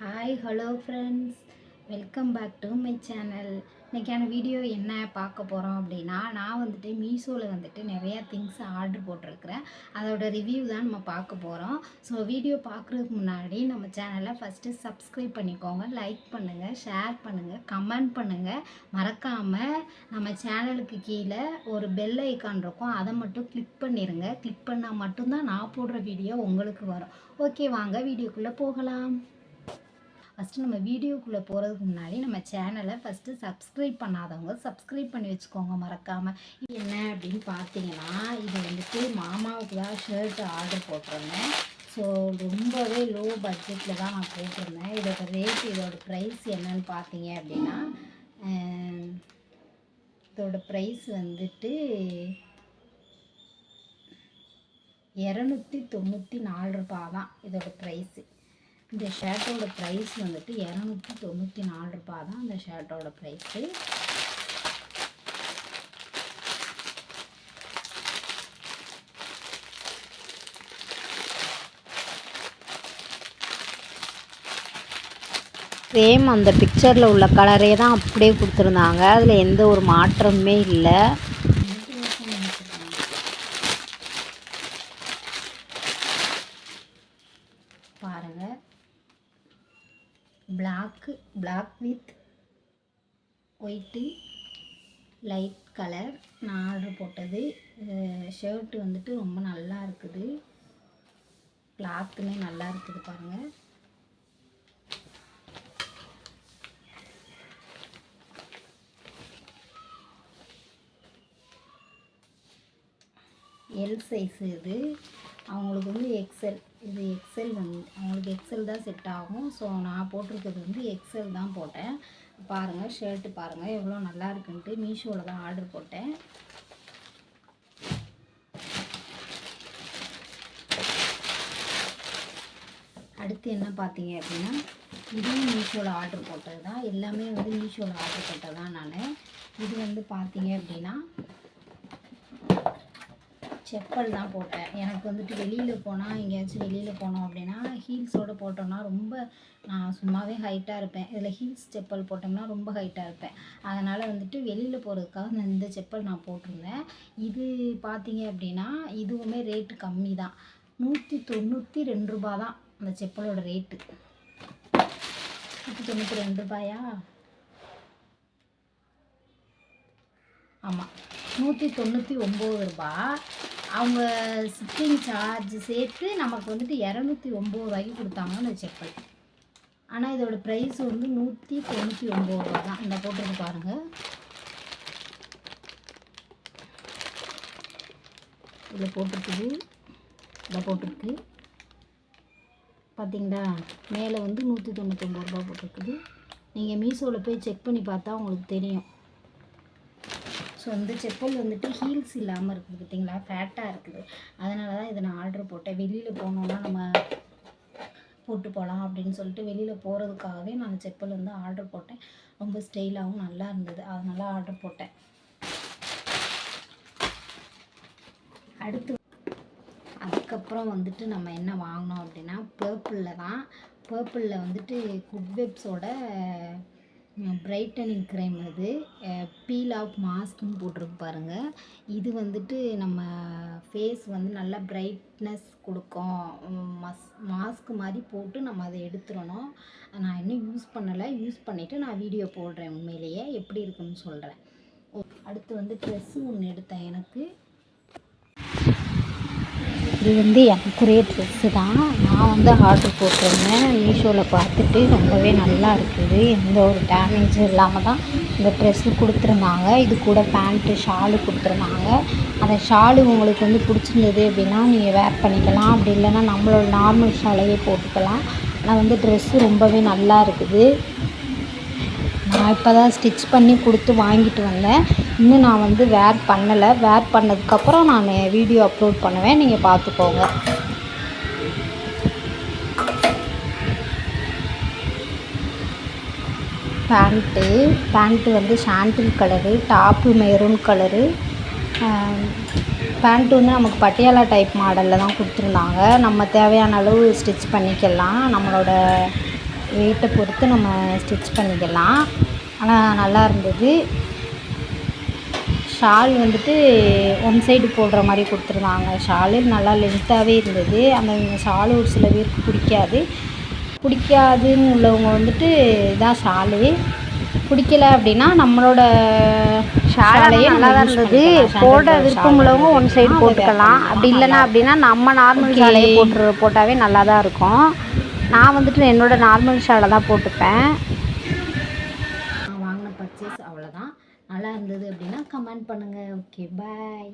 Hi hello friends welcome back to my channel இன்றைக்கான video என்ன பார்க்க போகிறோம் அப்படின்னா நான் வந்துட்டு மீஷோவில் வந்துட்டு நிறையா திங்ஸ் ஆர்டர் போட்டிருக்கிறேன். அதோட ரிவ்யூ தான் நம்ம பார்க்க போகிறோம் ஸோ வீடியோ பார்க்குறதுக்கு முன்னாடி நம்ம சேனலை ஃபஸ்ட்டு சப்ஸ்கிரைப் பண்ணிக்கோங்க லைக் பண்ணுங்கள் ஷேர் பண்ணுங்கள் கமெண்ட் பண்ணுங்கள் மறக்காமல் நம்ம சேனலுக்கு கீழே ஒரு பெல் ஐக்கான் இருக்கும். அதை மட்டும் கிளிக் பண்ணிடுங்க கிளிக் பண்ணால் மட்டும்தான் நான் போடுற வீடியோ உங்களுக்கு வரும். ஓகே வாங்க வீடியோக்குள்ளே போகலாம். ஃபஸ்ட்டு நம்ம வீடியோக்குள்ளே போகிறதுக்கு முன்னாடி நம்ம சேனலை ஃபஸ்ட்டு சப்ஸ்கிரைப் பண்ணாதவங்க சப்ஸ்கிரைப் பண்ணி வச்சுக்கோங்க மறக்காமல் இது என்ன அப்படின்னு பார்த்தீங்கன்னா இது வந்துட்டு மாமாவுக்கு தான் ஷர்ட் ஆர்டர் போட்டிருந்தேன். ஸோ ரொம்பவே லோ பட்ஜெட்டில் தான் நான் போட்டிருந்தேன். இதோட ரேட் இதோட ப்ரைஸ் என்னன்னு பார்த்தீங்க அப்படின்னா இதோட ப்ரைஸ் வந்துட்டு இரநூத்தி தொண்ணூற்றி நாலு ரூபா தான் இதோட ப்ரைஸு இந்த ஷர்ட்டோட ப்ரைஸ் வந்துட்டு இரநூத்தி தொண்ணூற்றி நாலு ரூபாய் தான் இந்த ஷர்ட்டோட ப்ரைஸு சேம் அந்த பிக்சரில் உள்ள கலரே தான் அப்படியே கொடுத்துருந்தாங்க. அதில் எந்த ஒரு மாற்றமுமே இல்லை. Black with white light colour நான் ஆர்டர் போட்டது. ஷர்ட்டு வந்துட்டு ரொம்ப நல்லா இருக்குது. கிளாத்துமே நல்லா இருக்குது பாருங்கள் எல் சைஸு இது. அவங்களுக்கு வந்து எக்ஸல் இது எக்ஸல் வந்து அவங்களுக்கு எக்ஸல் தான் செட் ஆகும். ஸோ நான் போட்டிருக்கிறது வந்து எக்ஸல் தான் போட்டேன். பாருங்கள் ஷர்ட்டு பாருங்கள் எவ்வளோ நல்லா இருக்குன்ட்டு மீஷோவில் தான் ஆர்டர் போட்டேன். அடுத்து என்ன பார்த்தீங்க அப்படின்னா இதுவும் மீஷோவில் ஆர்டர் போட்டது தான். எல்லாமே வந்து மீஷோவில் ஆர்டர் போட்டது தான் நான். இது வந்து பார்த்தீங்க அப்படின்னா செப்பல் தான் போட்டேன். எனக்கு வந்துட்டு வெளியில் போனால் எங்கேயாச்சும் வெளியில் போனோம் அப்படின்னா ஹீல்ஸோடு போட்டோம்னா ரொம்ப நான் சும்மாவே ஹைட்டாக இருப்பேன். இதில் ஹீல்ஸ் செப்பல் போட்டோம்னா ரொம்ப ஹைட்டாக இருப்பேன். அதனால் வந்துட்டு வெளியில் போகிறதுக்காக நான் இந்த செப்பல் நான் போட்டிருந்தேன். இது பார்த்தீங்க அப்படின்னா இதுவுமே ரேட்டு கம்மி தான். நூற்றி தொண்ணூற்றி ரெண்டு ரூபா தான் அந்த செப்பலோட ரேட்டு நூற்றி தொண்ணூற்றி ரெண்டு ரூபாயா? ஆமாம் நூற்றி தொண்ணூற்றி ஒம்பது ரூபா அவங்க ஷிப்பிங் சார்ஜ் சேர்த்து நமக்கு வந்துட்டு இரநூத்தி ஒம்பது ரூபாய்க்கு கொடுத்தாங்க செக் செப்பல் ஆனால் இதோட ப்ரைஸ் வந்து நூற்றி தொண்ணூற்றி ஒம்பது ரூபா தான். இந்த போட்டிருக்கு பாருங்கள் இதில் போட்டிருக்குது. இதில் போட்டிருக்கு. பார்த்தீங்களா மேலே வந்து நூற்றி தொண்ணூற்றி ஒம்பது ரூபா போட்டிருக்குது. நீங்கள் மீஷோவில் போய் செக் பண்ணி பார்த்தா உங்களுக்கு தெரியும். ஸோ இந்த செப்பல் வந்துட்டு ஹீல்ஸ் இல்லாமல் இருக்குது பார்த்தீங்களா? ஃபேட்டாக இருக்குது. அதனால தான் இதை நான் ஆர்டர் போட்டேன். வெளியில் போனோன்னா நம்ம போட்டு போகலாம் அப்படின்னு சொல்லிட்டு வெளியில் போகிறதுக்காகவே நான் அந்த செப்பல் வந்து ஆர்டர் போட்டேன். ரொம்ப ஸ்டைலாகவும் நல்லா இருந்தது. அதனால ஆர்டர் போட்டேன். அடுத்து அதுக்கப்புறம் வந்துட்டு நம்ம என்ன வாங்கினோம் அப்படின்னா பர்பிளில் தான். பர்பிளில் வந்துட்டு குட் வெப்ஸோட பிரைட்டனிங் க்ரைம் அது. பீல் ஆஃப் மாஸ்க்னு போட்டிருக்கு பாருங்கள் இது வந்துட்டு நம்ம ஃபேஸ் வந்து நல்லா பிரைட்னஸ் கொடுக்கும். மஸ் மாஸ்க் மாதிரி போட்டு நம்ம அதை எடுத்துடணும். நான் இன்னும் யூஸ் பண்ணலை யூஸ் பண்ணிவிட்டு நான் வீடியோ போடுறேன் உண்மையிலேயே. எப்படி இருக்குன்னு சொல்கிறேன் அடுத்து வந்து ட்ரெஸ்ஸு ஒன்று எடுத்தேன் எனக்கு. இது வந்து எனக்குரிய ட்ரெஸ்ஸு தான். நான் வந்து ஆர்டர் போட்டிருந்தேன். மீஷோவில் பார்த்துட்டு ரொம்பவே நல்லா இருக்குது. எந்த ஒரு டேமேஜும் இல்லாமல் தான் இந்த ட்ரெஸ்ஸு கொடுத்துருந்தாங்க. இது கூட பேண்ட்டு ஷாலு கொடுத்துருந்தாங்க. அந்த ஷாலு உங்களுக்கு வந்து பிடிச்சிருந்தது அப்படின்னா நீங்கள் வேர் பண்ணிக்கலாம். அப்படி இல்லைன்னா நம்மளோட நார்மல் ஷாலையே போட்டுக்கலாம். ஆனால் வந்து ட்ரெஸ்ஸு ரொம்பவே நல்லா இருக்குது. நான் இப்போ தான் ஸ்டிச் பண்ணி கொடுத்து வாங்கிட்டு வந்தேன். இன்னும் நான் வந்து வேர் பண்ணலை. வேர் பண்ணதுக்கப்புறம் நான் வீடியோ அப்லோட் பண்ணுவேன். நீங்கள் பார்த்துக்கோங்க. பேண்ட்டு. பேண்ட்டு வந்து sandal colour top maroon colour. Pant வந்து நமக்கு பட்டியாலா டைப் மாடலில் தான் கொடுத்துருந்தாங்க. நம்ம தேவையான அளவு ஸ்டிச் பண்ணிக்கலாம். நம்மளோட வெயிட்டை பொறுத்து நம்ம ஸ்டிச் பண்ணிக்கலாம். ஆனால் நல்லா இருந்தது. ஷால் வந்துட்டு ஒன் சைடு போடுற மாதிரி கொடுத்துருந்தாங்க. ஷாலு நல்லா லென்த்தாகவே இருந்தது. அந்த ஷாலு ஒரு சில பேருக்கு பிடிக்காது. பிடிக்காதுன்னு உள்ளவங்க வந்துட்டு இதான் ஷாலு. பிடிக்கல அப்படின்னா நம்மளோட ஷாலையே நல்லா தான் இருந்தது. போட விருப்பம் உள்ளவங்க ஒன் சைடு போட்டுக்கலாம். அப்படி இல்லைன்னா அப்படின்னா நம்ம நார்மல். ஷாலையே போட்டு போட்டாவே நல்லா தான் இருக்கும். நான் வந்துட்டு என்னோட நார்மல் ஷாலை தான் போட்டுப்பேன். நான் வாங்கின பர்ச்சேஸ் அவ்வளோதான் நல்லா இருந்தது அப்படின்னா கமெண்ட் பண்ணுங்கள் ஓகே பாய்